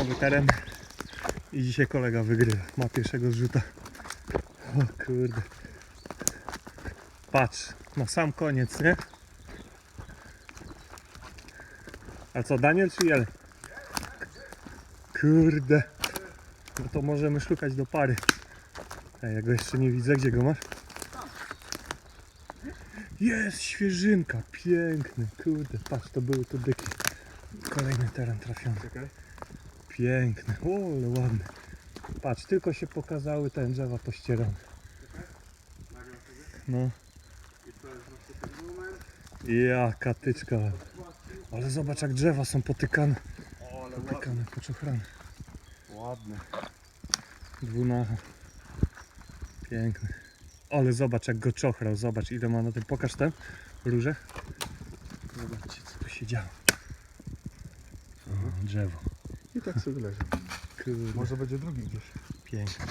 nowy teren i dzisiaj kolega wygrywa. Ma pierwszego zrzuta. O kurde. Patrz, na sam koniec, nie? A co, Daniel czy Jel? Kurde. No to możemy szukać do pary. Ja go jeszcze nie widzę. Gdzie go masz? Jest świeżynka, piękny. Kurde, patrz, to były tu dyki. Kolejny teren trafiony. Czekaj. Piękny, o, ale ładny. Patrz, tylko się pokazały te drzewa pościerane. No, I to jest właśnie ten moment. jaka tyczka ładna. Ale zobacz jak drzewa są potykane. Potykane, poczochrane. Ładny. Dwunacha. Piękny. Ale zobacz jak go czochrał, zobacz ile ma na tym. Pokaż ten róże. Zobaczcie co tu się działo. O, drzewo. I tak sobie leży. Kurde, Może będzie drugi gdzieś. piękny.